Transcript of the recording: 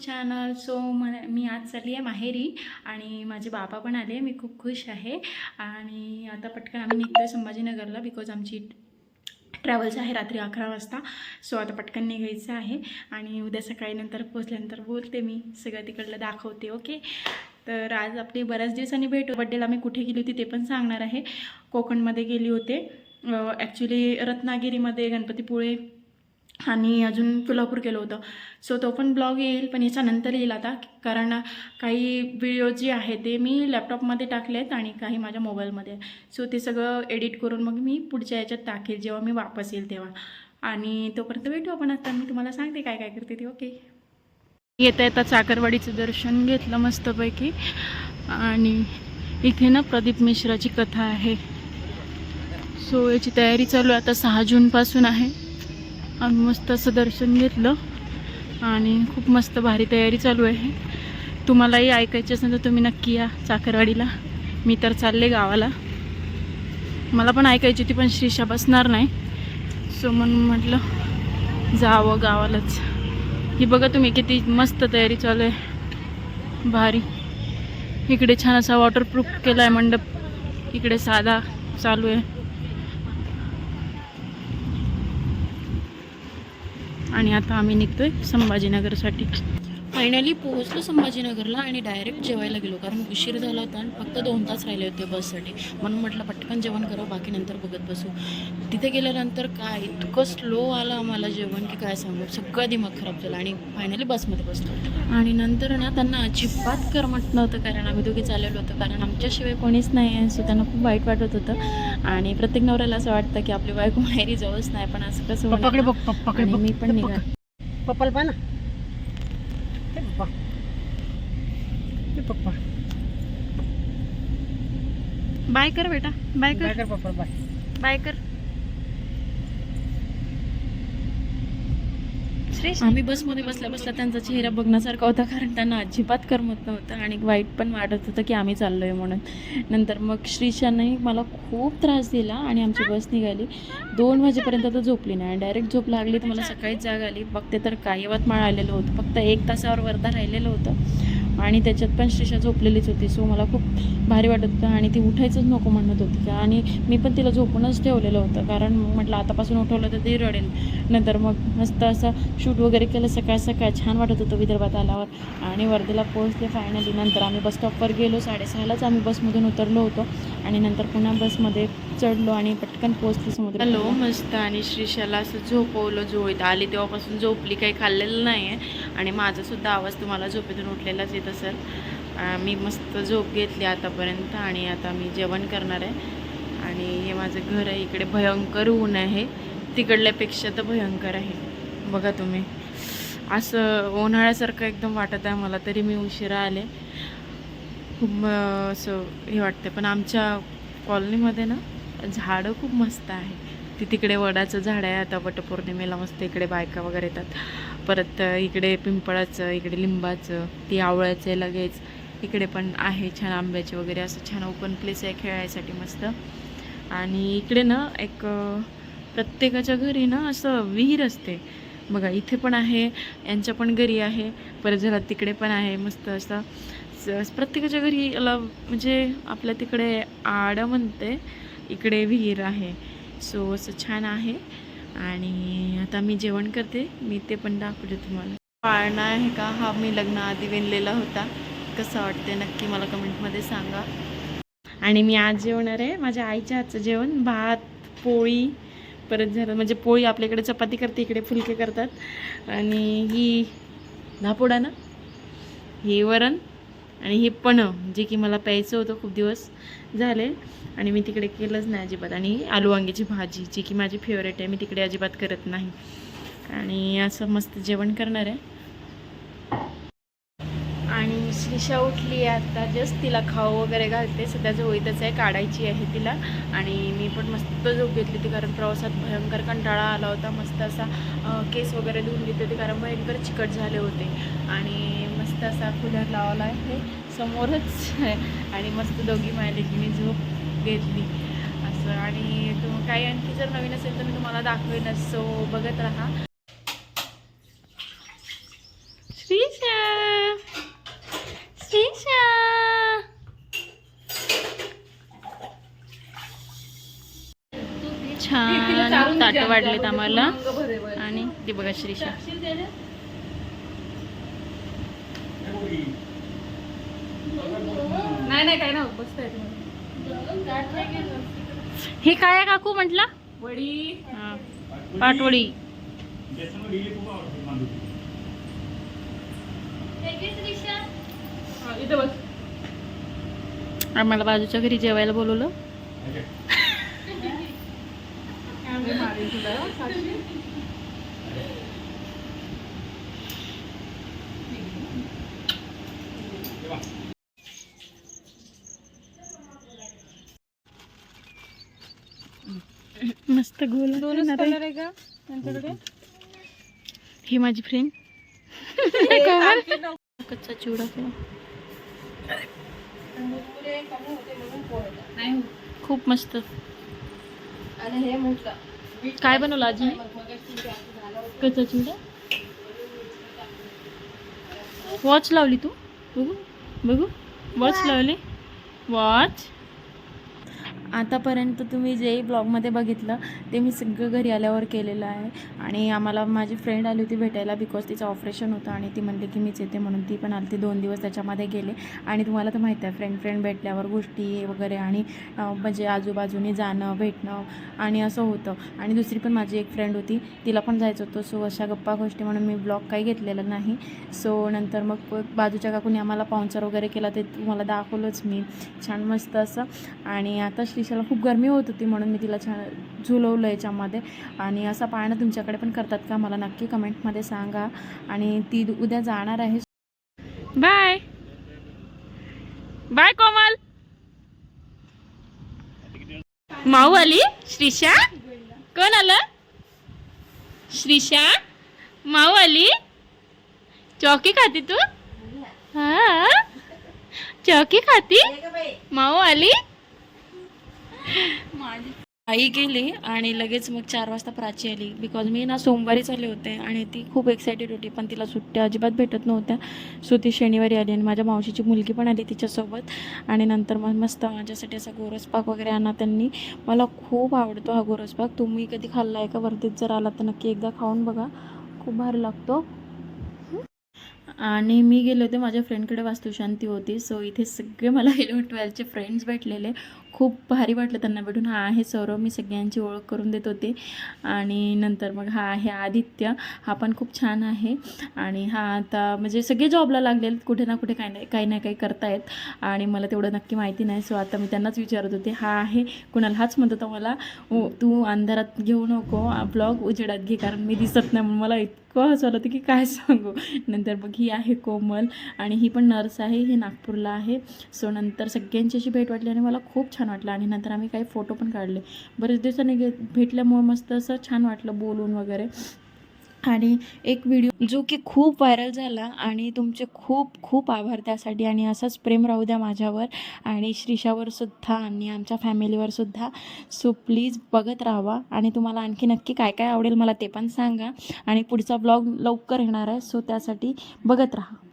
Channel so मला मी आज चालली आहे माहेरी आणि माझे बाबा पण आले. मी खूप खुश आहे. आणि आता पटकन आम्ही निघतो आहे संभाजीनगरला बिकॉज आमची ट्रॅव्हल्स आहे रात्री अकरा वाजता. सो आता पटकन निघायचं आहे. आणि उद्या सकाळी नंतर पोचल्यानंतर बोलते मी. सगळं तिकडलं दाखवते ओके तर आज आपली बऱ्याच दिवसांनी भेट बड्डेला मी कुठे गेली होती ते पण सांगणार आहे. कोकणमध्ये गेली होते. ॲक्च्युली रत्नागिरीमध्ये गणपतीपुळे आणि अजून कोल्हापूर केलं होतं. सो तो पण ब्लॉग येईल पण याच्यानंतर येईल आता. कारण काही व्हिडिओ जे आहे ते मी लॅपटॉपमध्ये टाकले आहेत आणि काही माझ्या मोबाईलमध्ये सो ते सगळं एडिट करून मग मी पुढच्या याच्यात टाकेल जेव्हा मी वापस येईल तेव्हा. आणि तोपर्यंत भेटू आपण आता. मी तुम्हाला सांगते काय काय करते ते ओके येता येता चाकरवाडीचं दर्शन घेतलं मस्तपैकी. आणि इथे ना प्रदीप मिश्राची कथा आहे. सो याची तयारी चालू आहे. आता सहा जूनपासून आहे. आम्ही मस्त असं दर्शन घेतलं आणि खूप मस्त भारी तयारी चालू आहे. तुम्हालाही ऐकायची असेल तर तुम्ही नक्की या चाकरवाडीला. मी तर चालले गावाला. मला पण ऐकायची होती पण श्रीषा बसणार नाही. सो म्हणून म्हटलं जावं गावालाच. ही बघा तुम्ही किती मस्त तयारी चालू आहे. भारी. इकडे छान असा वॉटरप्रूफ केला आहे मंडप. इकडे साधा चालू आहे. आणि आता आम्ही निघतोय संभाजीनगरसाठी. फायनली पोहोचलो संभाजीनगरला आणि डायरेक्ट जेवायला गेलो. कारण उशीर झाला होता आणि फक्त दोन तास राहिले होते बससाठी. म्हणून म्हटलं पटकन जेवण करावं बाकी नंतर बघत बसू. तिथे गेल्यानंतर काय इतकं स्लो आलं आम्हाला जेवण की काय सांगू? सगळं दिमाग खराब झालं आणि फायनली बसमध्ये बसलो. आणि नंतर ना त्यांना अजिबात करमत नव्हतं कारण आम्ही दोघी चाललेलो होतो. कारण आमच्याशिवाय कोणीच नाही आहे सो त्यांना खूप वाईट वाटत होतं. आणि प्रत्येक नवऱ्याला असं वाटतं की आपली बायको माहेरी जाऊच नाही पण असं कसं मी पण निघा पप्पाला पाहा ना हे पप्पा हे पप्पा. बाय कर बेटा बाय कर. कर पप्पा बाय. बाय कर. आम्ही बसमध्ये बसल्या बसल्या त्यांचा चेहरा बघण्यासारखा होता कारण त्यांना अजिबात करमत नव्हतं आणि वाईट पण वाटत होतं की आम्ही चाललोय म्हणून. नंतर मग श्रीशांनाही मला खूप त्रास दिला आणि आमची बस निघाली. दोन वाजेपर्यंत तर झोपली नाही डायरेक्ट झोप लागली तर मला सकाळीच जाग आली. बघते तर काय यवतमाळ आलेलं होतं. फक्त एक तासावर वर्धा राहिलेलं होतं. आणि त्याच्यात पण श्रीषा झोपलेलीच होती. सो मला खूप भारी वाटत होतं आणि ती उठायचंच नको म्हणत होती. का आणि मी पण तिला झोपूनच ठेवलेलं होतं. कारण मग म्हटलं आतापासून उठवलं तर ती रडेल. नंतर मग मस्त असं शूट वगैरे केलं सकाळ सकाळ. छान वाटत होतं विदर्भात आल्यावर. आणि वर्धेला पोहोचले फायनली नंतर आम्ही बस स्टॉपवर गेलो. साडेसहालाच आम्ही बसमधून उतरलो होतो. आणि नंतर पुन्हा बसमध्ये चढलो आणि पटकन पोहोचलो समुद्र हॅलो मस्त. आणि श्रीशाला असं झोपवलं झोळीत आली तेव्हापासून झोपली. काही खाल्लेलं नाही आहे आणि माझासुद्धा आवाज तुम्हाला झोपेतून उठलेलाच येतो असेल मी मस्त झोप घेतली आतापर्यंत आणि आता मी जेवण करणार आहे. आणि हे माझं घर आहे इकडे भयंकर ऊन आहे. तिकडल्यापेक्षा तर भयंकर आहे. बघा तुम्ही. असं उन्हाळ्यासारखं एकदम वाटत आहे मला तरी मी उशिरा आले. खूप असं हे वाटतं पण आमच्या कॉलनीमध्ये ना झाडं खूप मस्त आहे. ती तिकडे वडाचं झाड आहे आता वटपौर्णिमेला मस्त इकडे बायका वगैरे येतात. परत इकडे पिंपळाचं इकडे लिंबाचं ती आवळ्याचं आहे लगेच इकडे पण आहे छान आंब्याचे वगैरे असं छान ओपन प्लेस आहे खेळायसाठी मस्त. आणि इकडे ना एक प्रत्येकाच्या घरी ना असं विहीर असते. बघा इथे पण आहे यांच्या पण घरी आहे परत जरा तिकडे पण आहे मस्त असं. स- प्रत्येकाच्या घरी याला म्हणजे आपल्या तिकडे आडं म्हणते इकडे विहीर आहे. सो असं छान आहे. आणि आता मी जेवण करते. मी ते पण दाखवते तुम्हाला. पाळणा आहे का? हा मी लग्नाआधी विणलेला होता. कसं वाटते नक्की मला कमेंटमध्ये सांगा. आणि मी आज जेवणार आहे. माझ्या आईच्या हातचं जेवण. भात पोळी परत झालं म्हणजे पोळी आपल्याकडे चपाती करते इकडे फुलके करतात. आणि ही धापोडा ना? हे वरण. आणि हे पण जे की मला प्यायचं होतं खूप दिवस झाले आणि मी तिकडे केलंच नाही अजिबात. आणि आलू वांग्याची भाजी जी की माझी फेवरेट आहे मी तिकडे अजिबात करत नाही. आणि असं मस्त जेवण करणार आहे. ईशा उठली आहे आता. जस्ट तिला खाऊ वगैरे घालते. सध्या जवळीतच आहे काढायची आहे तिला. आणि मी पण मस्त झोप घेतली होती कारण प्रवासात भयंकर कंटाळा आला होता. मस्त असा केस वगैरे धुवून घेतले होते कारण भयंकर चिकट झाले होते. आणि मस्त असा कूलर लावला आहे. समोरच आहे. आणि मस्त दोघी मायलेकीने झोप घेतली. असं. आणि तुम काही आणखी जर नवीन असेल तर मी तुम्हाला दाखवेन. सो बघत राहा श्रीषा ताट वाढलेत आम्हाला. आणि ती बघा श्रीषा नाही नाही काय ना हे काय आहे काकू म्हटलं? वडी. हा, पाटवडी. हा, इथं बस. आम्हाला बाजूच्या घरी जेवायला बोलवलं. आम्ही मारेल तुला साक्षी. मस्त गोल दोनच कलर आहे का त्यांच्याकडे? ही माझी फ्रेंड कच्चा चिवडा खूप मस्त. आणि हे मोठं काय बनवलं आजी? कच्चा चिवडा वॉच लावली तू? बघू बघू. वॉच लावली. वॉच आतापर्यंत तुम्ही जे ब्लॉगमध्ये बघितलं ते मी सगळं घरी आल्यावर केलेलं आहे. आणि आम्हाला माझी फ्रेंड आली होती भेटायला बिकॉज तिचं ऑपरेशन होतं आणि ती म्हणली की मीच येते म्हणून ती पण आली ती दोन दिवस त्याच्यामध्ये गेले. आणि तुम्हाला तर माहीत आहे फ्रेंड फ्रेंड भेटल्यावर गोष्टी वगैरे आणि म्हणजे आजूबाजूनी जाणं भेटणं आणि असं होतं. आणि दुसरी पण माझी एक फ्रेंड होती तिला पण जायचं होतं. सो अशा गप्पा गोष्टी म्हणून मी ब्लॉग काही घेतलेला नाही. सो नंतर मग बाजूच्या काकूने आम्हाला पाहुणचार वगैरे केला ते तुम्हाला दाखवलंच मी. छान मस्त असं. आणि आता श्रीशाला. खूप गरमी होत होती म्हणून मी तिला छान झुलवलं याच्यामध्ये. आणि असं पाळणं तुमच्याकडे पण करतात का? मला नक्की कमेंटमध्ये सांगा. आणि ती उद्या जाणार आहे. बाय. बाय कोमल. माऊ आली? श्रीशा? कोण आलं? श्रीशा? माऊ आली? चौकी खाती तू? हा? चौकी खाती? माऊ आली? आई गेली आणि लगेच मग चार वाजता प्राची आली. बिकॉज मी ना सोमवारीच आले होते आणि ती खूप एक्सायटेड होती पण तिला सुट्ट्या अजिबात भेटत नव्हत्या. सो ती शनिवारी आली आणि माझ्या मावशीची मुलगी पण आली तिच्यासोबत. आणि नंतर मग मस्त माझ्यासाठी असा गोरसपाक वगैरे आणा त्यांनी. मला खूप आवडतो हा गोरसपाक. तुम्ही कधी खाल्ला आहे का? वर्धेत जर आला तर नक्की एकदा खाऊन बघा. खूप भारी लागतो. आणि मी गेले होते माझ्या फ्रेंडकडे वास्तुशांती होती. सो इथे सगळे मला इलेवन ट्वेल्थचे फ्रेंड्स भेटलेले. खूप भारी वाटलं त्यांना भेटून. हा आहे सौरव मी सगळ्यांची ओळख करून देत होते. आणि नंतर मग हा आहे आदित्य. हा पण खूप छान आहे. आणि हा आता म्हणजे सगळे जॉबला लागलेले कुठे ना कुठे काही नाही काही ना काही करतायत. आणि मला तेवढं नक्की माहिती नाही सो आता मी त्यांनाच विचारत होते. हा आहे कुणाला? हाच म्हणत होता मला "ओ, तू अंधारात घेऊ नको. ब्लॉग उजेडात घे कारण मी दिसत नाही. म्हणून मला इतकं हसवलं होतं की काय सांगू. नंतर मग ही आहे कोमल. आणि ही पण नर्स आहे. ही नागपूरला आहे. सो नंतर सगळ्यांची अशी भेट वाटली आणि मला खूप छान वाटलं आणि नंतर आम्ही काही फोटो पण काढले. बरेच दिवसांनी घे भेटल्यामुळे मस्त असं छान वाटलं बोलून वगैरे. आणि एक व्हिडिओ जो की खूप व्हायरल झाला आणि तुमचे खूप खूप आभार त्यासाठी आणि असंच प्रेम राहू द्या माझ्यावर आणि श्रीषावर सुद्धा आणि आमच्या फॅमिलीवर सुद्धा. सो प्लीज बघत राहा आणि तुम्हाला आणखी नक्की काय काय आवडेल मला ते पण सांगा. आणि पुढचा ब्लॉग लवकर येणार आहे सो त्यासाठी बघत राहा.